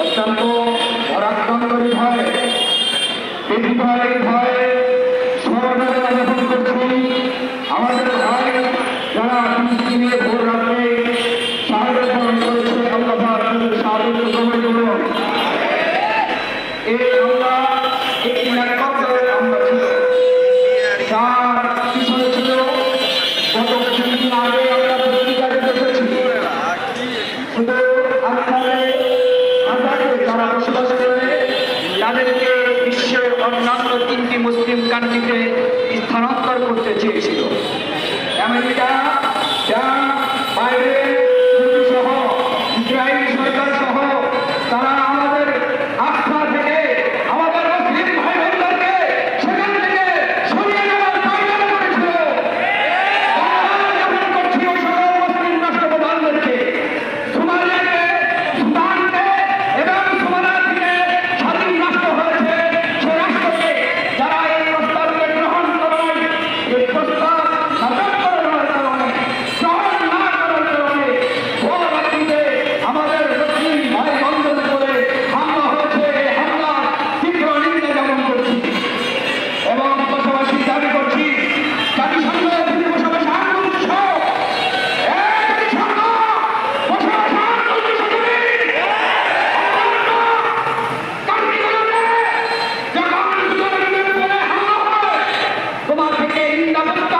অত্যন্ত পরাক্রান্তরী ভয় বিদ্যালয় ভয় সমাজের যাপন করছি। আমাদের ভাই যারা ফিলিস্তিনে ভোর রাত্রে সাহায্য গ্রহণ করেছে, আল্লাহ সাহায্য গ্রহণ করুন। এই ভারত তিনটি মুসলিম কান্ট্রিতে স্থানান্তর করতে চেয়েছিল। আমেরিকা যা বাইরে ainda não